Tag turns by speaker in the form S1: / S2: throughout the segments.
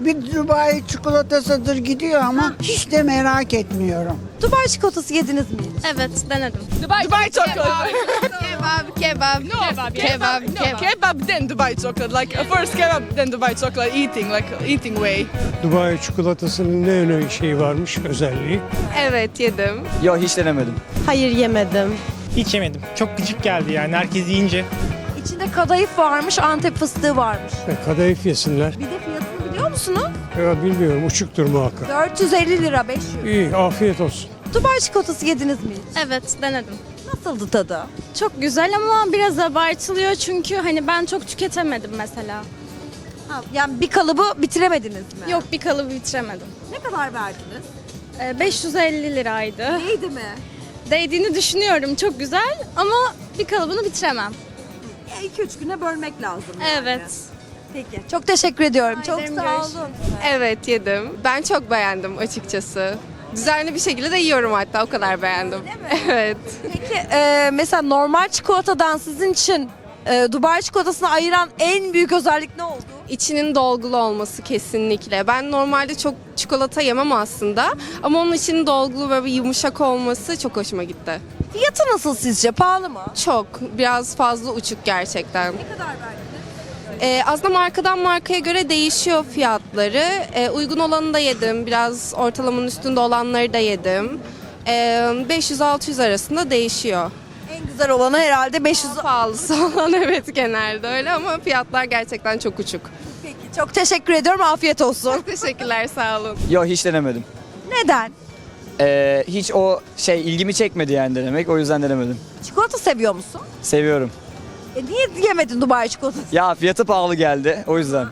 S1: Bir Dubai çikolatasıdır gidiyor ama hiç de merak etmiyorum.
S2: Dubai çikolatası yediniz mi?
S3: Evet denedim.
S4: Dubai, Dubai chocolate.
S3: Kebap, kebap,
S4: No,
S3: kebap, kebap,
S4: no,
S3: kebap.
S4: kebab, then Dubai chocolate. Like first kebab, then Dubai chocolate. Eating, like eating way.
S5: Dubai çikolatasının ne önemli şeyi varmış özelliği?
S6: Evet yedim.
S7: Yo hiç denemedim.
S2: Hayır yemedim.
S8: Hiç yemedim. Çok gıcık geldi yani herkes yiyince.
S2: İçinde kadayıf varmış, antep fıstığı varmış.
S5: E, kadayıf yesinler.
S2: Bir de musunuz?
S5: Ya bilmiyorum uçuktur muhakkak.
S2: 450 lira 500.
S5: İyi afiyet olsun.
S2: Dubai çikolatası yediniz mi hiç?
S3: Evet denedim.
S2: Nasıldı tadı?
S3: Çok güzel ama biraz abartılıyor çünkü hani ben çok tüketemedim mesela.
S2: Ha, yani bir kalıbı bitiremediniz mi?
S3: Yok bir kalıbı bitiremedim.
S2: Ne kadar verdiniz?
S3: Ee, 550 liraydı.
S2: Neydi mi?
S3: Değdiğini düşünüyorum çok güzel ama bir kalıbını bitiremem.
S2: 2-3 güne bölmek lazım. yani.
S3: Evet.
S2: Peki. Çok teşekkür ediyorum. Çok sağ olun.
S6: Evet yedim. Ben çok beğendim açıkçası. Düzenli bir şekilde de yiyorum hatta o kadar beğendim. Evet.
S2: Peki e, mesela normal çikolatadan sizin için e, Dubai çikolatasını ayıran en büyük özellik ne oldu?
S6: İçinin dolgulu olması kesinlikle. Ben normalde çok çikolata yemem aslında. Ama onun içinin dolgulu ve bir yumuşak olması çok hoşuma gitti.
S2: Fiyatı nasıl sizce? Pahalı mı?
S6: Çok. Biraz fazla uçuk gerçekten.
S2: Ne kadar verdiniz?
S6: Ee, aslında markadan markaya göre değişiyor fiyatları. Ee, uygun olanı da yedim. Biraz ortalamanın üstünde olanları da yedim. Ee, 500-600 arasında değişiyor.
S2: En güzel olanı herhalde 500.
S6: Pahalısı olan evet genelde öyle ama fiyatlar gerçekten çok uçuk.
S2: Peki çok teşekkür ediyorum. Afiyet olsun.
S6: Teşekkürler sağ olun.
S7: Yo hiç denemedim.
S2: Neden?
S7: Ee, hiç o şey ilgimi çekmedi yani denemek o yüzden denemedim.
S2: Çikolata seviyor musun?
S7: Seviyorum.
S2: E niye yemedin Dubai çikolatası?
S7: Ya fiyatı pahalı geldi o yüzden.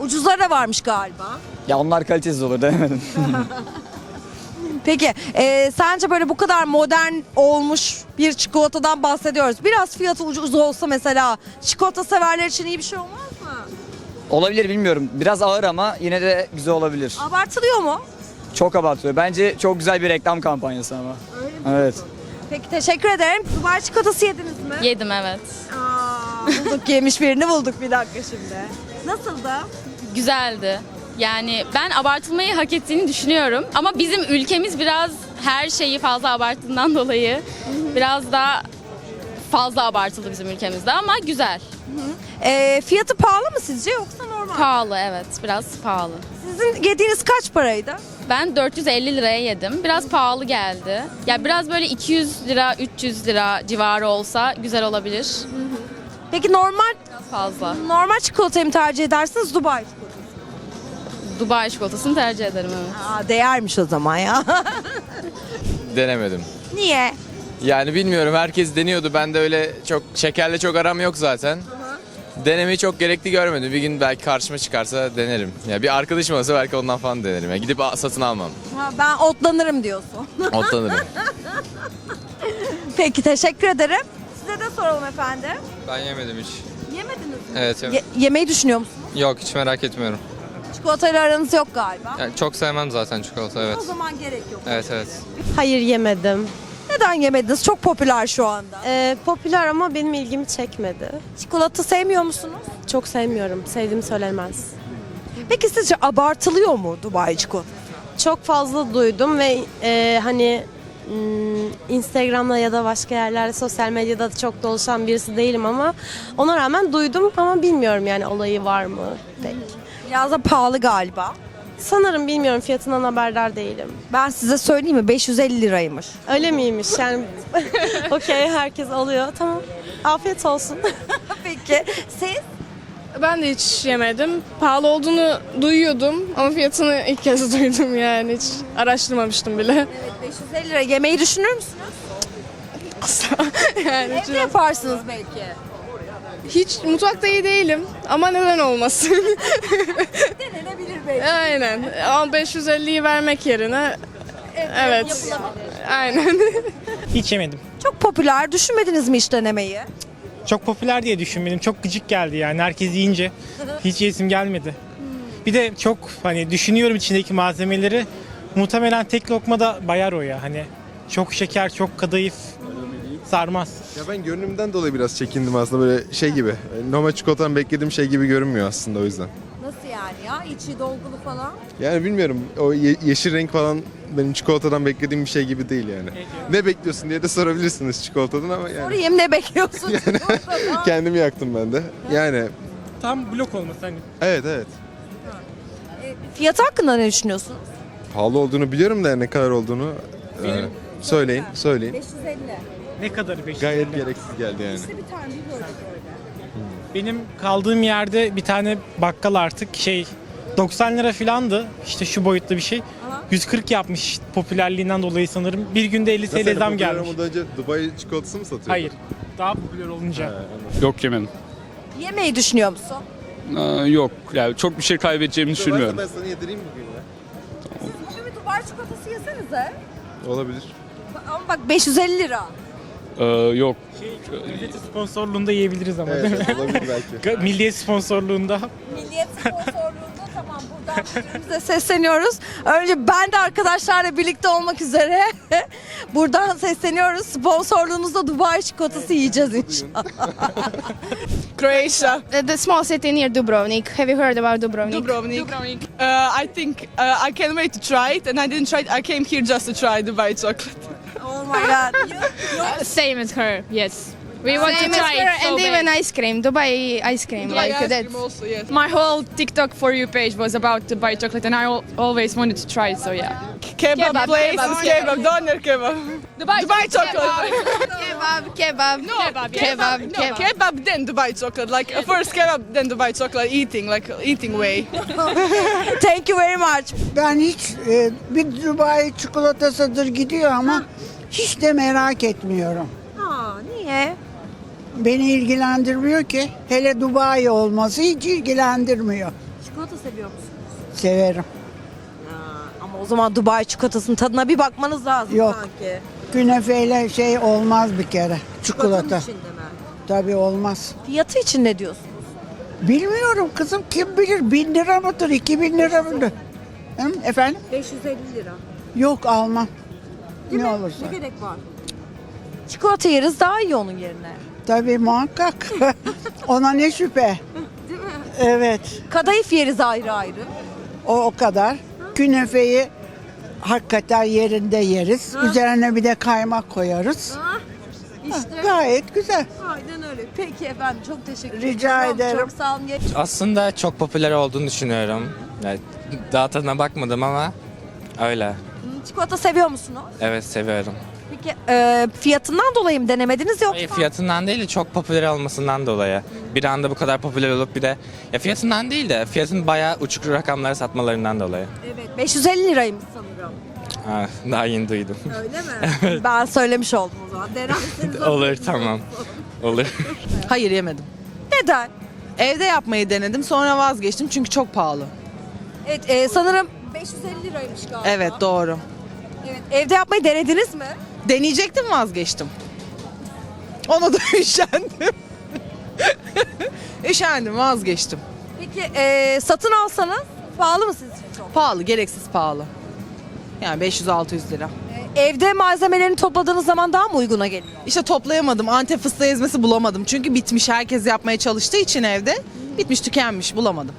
S2: Ucuzları da varmış galiba.
S7: Ya onlar kalitesiz olur denemedim.
S2: Peki e, sence böyle bu kadar modern olmuş bir çikolatadan bahsediyoruz. Biraz fiyatı ucuz olsa mesela çikolata severler için iyi bir şey olmaz mı?
S7: olabilir bilmiyorum. Biraz ağır ama yine de güzel olabilir.
S2: Abartılıyor mu?
S7: Çok abartıyor. Bence çok güzel bir reklam kampanyası ama. Evet.
S2: Peki teşekkür ederim. Dubai çikolatası yediniz mi?
S3: Yedim evet.
S2: Aa, bulduk yemiş birini bulduk bir dakika şimdi. Nasıldı?
S9: güzeldi. Yani ben abartılmayı hak ettiğini düşünüyorum. Ama bizim ülkemiz biraz her şeyi fazla abarttığından dolayı biraz daha fazla abartılı bizim ülkemizde ama güzel.
S2: E, fiyatı pahalı mı sizce yoksa normal?
S9: Pahalı evet biraz pahalı.
S2: Sizin yediğiniz kaç paraydı?
S9: Ben 450 liraya yedim. Biraz pahalı geldi. Ya biraz böyle 200 lira 300 lira civarı olsa güzel olabilir.
S2: Peki normal
S9: Biraz fazla.
S2: normal çikolatayı mı tercih edersiniz Dubai çikolatası?
S9: Dubai çikolatasını tercih ederim evet.
S2: Aa, değermiş o zaman ya.
S10: Denemedim.
S2: Niye?
S10: Yani bilmiyorum herkes deniyordu. Ben de öyle çok şekerle çok aram yok zaten. Denemeyi çok gerekli görmedim. Bir gün belki karşıma çıkarsa denerim. Ya bir arkadaşım olsa belki ondan falan denerim. Ya gidip a- satın almam.
S2: Ha, ben otlanırım diyorsun.
S10: Otlanırım.
S2: Peki teşekkür ederim. Size de soralım efendim.
S10: ben yemedim hiç.
S2: Yemediniz mi?
S10: Evet
S2: Ye- yemeyi düşünüyor musunuz?
S10: Yok hiç merak etmiyorum.
S2: Çikolatayla aranız yok galiba.
S10: Yani çok sevmem zaten çikolata evet.
S2: O zaman gerek yok.
S10: Evet evet.
S2: Hayır yemedim. Neden yemediniz? Çok popüler şu anda.
S11: Ee, popüler ama benim ilgimi çekmedi.
S2: Çikolata sevmiyor musunuz?
S11: Çok sevmiyorum. Sevdiğim söylenmez.
S2: Peki sizce abartılıyor mu Dubai çikolatası?
S11: Çok fazla duydum ve e, hani hmm, Instagram'da ya da başka yerlerde sosyal medyada da çok dolaşan birisi değilim ama ona rağmen duydum ama bilmiyorum yani olayı var mı pek.
S2: Biraz da pahalı galiba.
S11: Sanırım bilmiyorum fiyatından haberdar değilim.
S2: Ben size söyleyeyim mi? 550 liraymış.
S11: Öyle miymiş yani okey herkes alıyor tamam afiyet olsun.
S2: Peki siz?
S4: Ben de hiç yemedim. Pahalı olduğunu duyuyordum ama fiyatını ilk kez duydum yani hiç araştırmamıştım bile.
S2: Evet 550 lira yemeyi düşünür müsünüz?
S4: Yani hiç,
S2: Evde yaparsınız belki.
S4: hiç mutfakta iyi değilim ama neden olmasın?
S2: Denenebilir belki.
S4: Aynen. Ama 550'yi vermek yerine evet. Aynen.
S8: Hiç yemedim.
S2: Çok popüler. Düşünmediniz mi hiç denemeyi?
S8: Çok popüler diye düşünmedim. Çok gıcık geldi yani herkes yiyince. Hiç yesim gelmedi. Bir de çok hani düşünüyorum içindeki malzemeleri. Muhtemelen tek lokmada bayar o ya. Hani çok şeker, çok kadayıf sarmaz.
S12: Ya ben görünümden dolayı biraz çekindim aslında böyle şey gibi. Normal çikolatanın beklediğim şey gibi görünmüyor aslında o yüzden.
S2: İçi dolgulu falan.
S12: Yani bilmiyorum o ye- yeşil renk falan benim çikolatadan beklediğim bir şey gibi değil yani. Ne bekliyorsun diye de sorabilirsiniz çikolatadan ama yani
S2: Sorayım ne bekliyorsun? çikolatadan?
S12: kendimi yaktım ben de. Yani
S8: Tam blok olması hani.
S12: evet evet.
S2: Fiyatı hakkında ne düşünüyorsun?
S12: Pahalı olduğunu biliyorum da ne kadar olduğunu e,
S8: Benim-
S12: söyleyin söyleyin.
S2: 550.
S8: Ne kadarı 500
S12: Gayet gereksiz geldi yani.
S2: bir tane böyle böyle.
S8: Benim kaldığım yerde bir tane bakkal artık şey 90 lira filandı. İşte şu boyutlu bir şey. 140 yapmış popülerliğinden dolayı sanırım. Bir günde 50 TL zam gelmiş.
S12: önce Dubai çikolatası mı satıyor?
S8: Hayır. Daha popüler olunca.
S13: Yok yemedim.
S2: Yemeği düşünüyor musun?
S13: Aa, yok yani çok bir şey kaybedeceğimi düşünmüyorum.
S12: Ben sana yedireyim bugün ya.
S2: Bugün bir Dubai çikolatası yesenize.
S12: Olabilir.
S2: Ama bak 550 lira.
S13: Ee, yok.
S8: Milliyet sponsorluğunda yiyebiliriz ama değil mi?
S12: Evet, olabilir belki.
S8: Milliyet sponsorluğunda.
S2: Milliyet sponsorluğunda müdürümüze sesleniyoruz. Önce ben de arkadaşlarla birlikte olmak üzere buradan sesleniyoruz. Sponsorluğunuzda Dubai çikolatası yiyeceğiz inşallah.
S4: Croatia.
S3: The small city near Dubrovnik. Have you heard about Dubrovnik?
S4: Dubrovnik. Uh, I think uh, I can't wait to try it and I didn't try it. I came here just to try Dubai chocolate.
S2: Oh my god. You-
S3: Same as her. Yes. We want
S9: Same
S3: to try it so
S9: and
S3: bad.
S9: even
S3: ice cream, Dubai ice cream,
S4: Dubai ice cream also, yes.
S3: My whole TikTok for you page was about Dubai chocolate, and I al- always wanted to try it. So yeah.
S4: Kebab,
S3: Kebab,
S4: place,
S3: kebab,
S4: kebab, doner kebab. Dubai, chocolate.
S3: kebab, kebab,
S4: No,
S3: kebab,
S4: kebab, no, kebab, then Dubai chocolate. Like uh, first kebab, then Dubai chocolate. Eating, like eating way.
S2: Thank you very much.
S1: Ben hiç e, bir Dubai çikolatasıdır gidiyor ama hiç de merak etmiyorum.
S2: Aa, niye?
S1: Beni ilgilendirmiyor ki. Hele Dubai olması hiç ilgilendirmiyor.
S2: Çikolata seviyor musun?
S1: Severim.
S2: Ama o zaman Dubai çikolatasının tadına bir bakmanız lazım
S1: Yok.
S2: sanki.
S1: Künefeyle şey olmaz bir kere. Çikolata.
S2: İçinde mi?
S1: Tabii olmaz.
S2: Fiyatı için ne diyorsun?
S1: Bilmiyorum kızım kim bilir bin lira mıdır iki bin lira mıdır? Hı, Efendim?
S2: 550 lira.
S1: Yok almam. ne olursa.
S2: Ne gerek var? Çikolata yeriz daha iyi onun yerine.
S1: Tabii muhakkak. Ona ne şüphe.
S2: Değil mi?
S1: Evet.
S2: Kadayıf yeriz ayrı ayrı.
S1: O o kadar. Künefeyi hakikaten yerinde yeriz. Üzerine bir de kaymak koyarız.
S2: Ah, işte.
S1: Gayet güzel.
S2: Aynen öyle. Peki efendim çok teşekkür ederim.
S1: Rica ederim.
S2: Çok sağ olun.
S14: Aslında çok popüler olduğunu düşünüyorum. Yani daha tadına bakmadım ama öyle.
S2: Çikolata seviyor musunuz?
S14: Evet seviyorum.
S2: Peki e, fiyatından dolayı mı denemediniz yoksa?
S14: Hayır fiyatından değil de çok popüler olmasından dolayı. Bir anda bu kadar popüler olup bir de ya fiyatından değil de fiyatın bayağı uçuk rakamlara satmalarından dolayı.
S2: Evet 550 liraymış sanırım.
S14: Ha, daha yeni duydum.
S2: Öyle mi? Ben söylemiş oldum o zaman. Denerseniz
S14: Olur tamam. Olur.
S4: Hayır yemedim.
S2: Neden?
S4: Evde yapmayı denedim sonra vazgeçtim çünkü çok pahalı.
S2: Evet e, sanırım 550 liraymış galiba.
S4: Evet doğru.
S2: Evet, evde yapmayı denediniz mi?
S4: Deneyecektim vazgeçtim. Ona da üşendim. üşendim vazgeçtim.
S2: Peki e, satın alsanız pahalı mı sizce çok?
S4: Pahalı gereksiz pahalı. Yani 500-600 lira.
S2: E, evde malzemelerini topladığınız zaman daha mı uyguna geliyor?
S4: İşte toplayamadım. Antep fıstığı ezmesi bulamadım. Çünkü bitmiş. Herkes yapmaya çalıştığı için evde. Bitmiş tükenmiş bulamadım.